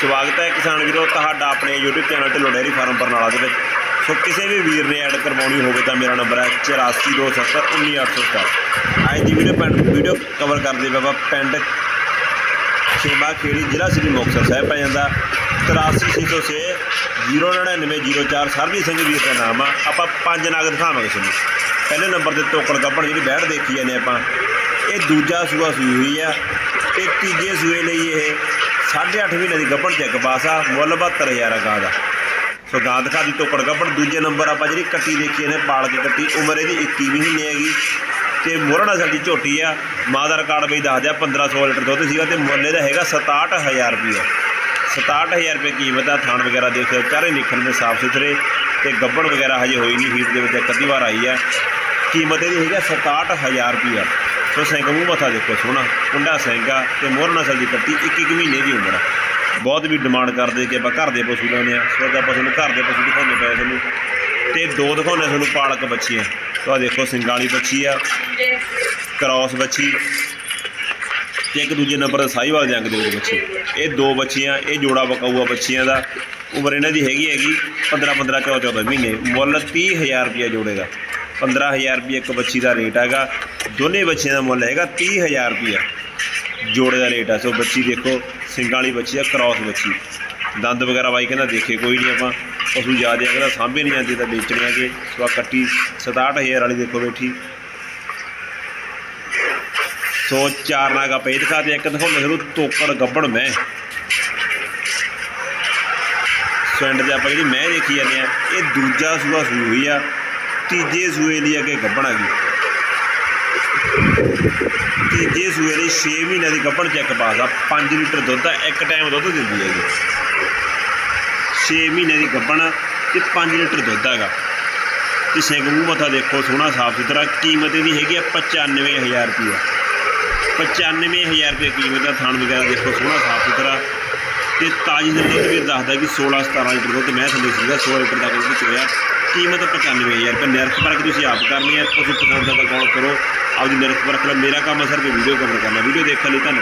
ਸਵਾਗਤ ਹੈ ਕਿਸਾਨ ਵੀਰੋ, ਤੁਹਾਡਾ ਆਪਣੇ YouTube channel Dhillon dairy farm Barnala ਦੇ ਵਿੱਚ। ਸੋ ਕਿਸੇ ਵੀ ਵੀਰ ਨੇ ਐਡ ਕਰਵਾਉਣੀ ਹੋਵੇ ਤਾਂ ਮੇਰਾ ਨੰਬਰ ਹੈ 8427191867 ਅੱਜ ਦੀ ਵੀਡੀਓ ਪਿੰਡ, ਵੀਡੀਓ ਕਵਰ ਕਰਦੇ ਬਾਬਾ ਪਿੰਡ ਖੇਮਾ ਖੇੜੀ ਜ਼ਿਲ੍ਹਾ ਸ੍ਰੀ ਮੁਕਤਸਰ ਸਾਹਿਬ ਪੈ ਜਾਂਦਾ। 83606 09904 ਸਰਬਜੀਤ ਸਿੰਘ ਵੀਰ ਦਾ ਨਾਮ ਆ। ਆਪਾਂ ਪੰਜ ਨਾਗ ਦਿਖਾਵਾਂਗੇ ਤੁਹਾਨੂੰ। ਪਹਿਲੇ ਨੰਬਰ ਤੇ ਤੋਕੜ ਕੱਪੜ ਜਿਹੜੀ ਬੈਠ ਦੇਖੀ ਜਾਂਦੇ ਆਪਾਂ। ਇਹ ਦੂਜਾ ਸੂਆ ਸੂਈ ਹੋਈ ਆ ਤੇ ਤੀਜੇ ਸੂਏ ਲਈ ਇਹ 8.5 ਮਹੀਨੇ ਦੀ ਗੱਪਣ ਚੈੱਕ ਪਾਸ ਆ, ਮੁੱਲ 72000 ਆ ਗਾਂ ਦਾ। ਸੋ ਗਾਂ ਦਿਖਾ ਦੀ ਤੋਕੜ ਗੱਪਣ ਦੂਜੇ ਨੰਬਰ ਆਪਾਂ ਜਿਹੜੀ ਕੱਟੀ ਦੇਖੀ ਇਹਨੇ, ਪਾਲ ਕੇ ਕੱਟੀ, ਉਮਰ ਇਹਦੀ 21 ਮਹੀਨੇ ਹੈਗੀ। ਤੇ ਮੋਹਰਾ ਨਸਲ ਦੀ ਝੋਟੀ ਆ ਮਾਂ ਦਾ ਰਿਕਾਰਡ ਬਈ ਦੱਸ ਦਿਆ 1500 ਲੀਟਰ ਦੁੱਧ ਸੀਗਾ ਤੇ ਮੁੱਲ ਇਹਦਾ ਹੈਗਾ 67000 ਰੁਪਏ 67000 ਰੁਪਏ ਕੀਮਤ ਆ, ਥਾਣ ਵਗੈਰਾ ਦੇਖੋ ਚਾਰੇ ਨਿਕਲਣ ਦੇ ਸਾਫ਼ ਸੁਥਰੇ ਤੇ ਗੱਬੜ ਵਗੈਰਾ ਹਜੇ ਹੋਈ ਨਹੀਂ ਹੀਟ ਦੇ ਵਿੱਚ ਇੱਕ ਅੱਧੀ ਵਾਰ ਆਈ ਆ। ਕੀਮਤ ਇਹਦੀ ਹੈਗਾ 67000 ਰੁਪਏ ਸੋ ਸਿੰਘ ਮੂੰਹ ਮੱਥਾ ਦੇਖੋ ਸੋਹਣਾ ਕੁੰਡਾ ਸਿੰਘ ਆ ਤੇ ਮੋਹਰ ਨਸਲ ਦੀ ਕੱਟੀ ਇੱਕ ਇੱਕ ਮਹੀਨੇ ਦੀ ਉਮਰ ਆ। ਬਹੁਤ ਵੀ ਡਿਮਾਂਡ ਕਰਦੇ ਕਿ ਆਪਾਂ ਘਰ ਦੇ ਪਸ਼ੂ ਲੈਣੇ ਆ ਸੋ ਅੱਜ ਆਪਾਂ ਤੁਹਾਨੂੰ ਘਰ ਦੇ ਪਸ਼ੂ ਦਿਖਾਉਂਦੇ ਪਏ ਤੁਹਾਨੂੰ। ਤੇ ਦੋ ਦਿਖਾਉਣੇ ਤੁਹਾਨੂੰ ਪਾਲਕ ਬੱਚੀਆਂ ਸੋ ਆਹ ਦੇਖੋ ਸਿੰਗਾਲੀ ਬੱਚੀ ਆ, ਕ੍ਰਾਸ ਬੱਚੀ ਤੇ ਇੱਕ ਦੂਜੇ ਨੰਬਰ ਤੇ ਸਾਹੀਵਾਲ ਜੰਗ ਦੇ ਵਿੱਚ ਬੱਚੀ ਇਹ ਦੋ ਬੱਚੀਆਂ ਇਹ ਜੋੜਾ ਬਕਾਊਆ ਬੱਚੀਆਂ ਦਾ। ਉਮਰ ਇਹਨਾਂ ਦੀ ਹੈਗੀ ਹੈਗੀ 15 15 14 14 ਮਹੀਨੇ। ਮੁੱਲ 30000 ਰੁਪਏ ਜੋੜੇਗਾ 15000 ਰੁਪਏ ਇੱਕ ਬੱਚੀ ਦਾ ਰੇਟ ਹੈਗਾ। ਦੋਨੇ ਬੱਚਿਆਂ ਦਾ ਮੁੱਲ ਹੈਗਾ 30000 ਰੁਪਏ। ਜੋੜੇ ਦਾ ਰੇਟ ਹੈ ਸੋ ਬੱਚੀ ਦੇਖੋ, ਸਿੰਗਾਂ ਵਾਲੀ ਬੱਚੀ ਆ ਕ੍ਰਾਸ ਬੱਚੀ। ਦੰਦ ਵਗੈਰਾ ਬਾਈ ਕਹਿੰਦਾ ਦੇਖੇ ਕੋਈ ਨਹੀਂ ਆਪਾਂ। ਪਸ਼ੂ ਜ਼ਿਆਦਾ ਕਹਿੰਦਾ, ਸਾਂਭੇ ਨਹੀਂ ਜਾਂਦੇ ਤਾਂ ਵੇਚਣੇ ਆਗੇ ਸੋ ਆ ਕੱਟੀ 67000 ਵਾਲੀ ਦੇਖੋ ਬੈਠੀ। ਸੋ ਚਾਰ ਨਾਗਾ ਪੇ ਦਿਖਾ ਤੇ ਇੱਕ ਦਿਖਾਉਂਦੇ ਸਾਨੂੰ ਤੋਕੜ ਗੱਬੜ ਮੈਂ। ਸੈਂਡ ਦੇ ਆਪਾਂ ਜਿਹੜੀ ਮੈਂ ਦੇਖੀ ਜਾਂਦੇ ਆ, ਇਹ ਦੂਜਾ ਸੂਆ ਸੂਈ ਹੋਈ ਆ। ਤੀਜੇ ਸੂਏ ਦੀ ਅੱਗੇ ਗੱਬਣ ਆ ਗਈ। ਤੀਜੇ ਸੂਏ ਲਈ 6 ਮਹੀਨਿਆਂ ਦੀ ਗੱਬਣ ਚੈੱਕ ਪਾਸ ਆ 5 ਲੀਟਰ ਦੁੱਧ ਆ ਇੱਕ ਟਾਈਮ ਦੁੱਧ ਦਿੰਦੀ ਹੈਗੀ। 6 ਮਹੀਨੇ ਦੀ ਗੱਬਣ ਤੇ 5 ਲੀਟਰ ਦੁੱਧ ਹੈਗਾ। ਤੇ ਸਿੰਘ ਮੂੰਹ ਮੱਥਾ ਦੇਖੋ, ਸੋਹਣਾ ਸਾਫ਼ ਸੁਥਰਾ, ਕੀਮਤ ਇਹਦੀ ਹੈਗੀ ਆ 95000 ਰੁਪਏ 95000 ਰੁਪਏ ਕੀਮਤ ਦਾ ਥਾਣ ਵਗੈਰਾ ਦੇਖੋ, ਸੋਹਣਾ ਸਾਫ਼ ਸੁਥਰਾ। ਤੇ ਤਾਜੀ ਦਾ ਦੁੱਧ ਵੀ ਦੱਸਦਾ ਕਿ 16 17 ਲੀਟਰ ਦੁੱਧ ਮੈਂ ਥੱਲੇ ਸੀਗਾ 16 ਲੀਟਰ ਦਾ ਦੁੱਧ ਚੋਇਆ। ਕੀਮਤ 95000 ਰੁਪਏ ਨਿਰਖ ਪਰਖ ਤੁਸੀਂ ਆਪ ਕਰਨੀ ਹੈ, ਤੁਸੀਂ ਪਸੰਦ ਦਾ ਕਾਲ ਕਰੋ। ਆਪਦੀ ਨਿਰਖ ਪਰਖ ਲਓ ਮੇਰਾ ਕੰਮ ਹੈ ਸਰ ਵੀਡੀਓ ਕਵਰ ਕਰਨਾ। ਵੀਡੀਓ ਦੇਖਣ ਲਈ ਧੰਨਵਾਦ।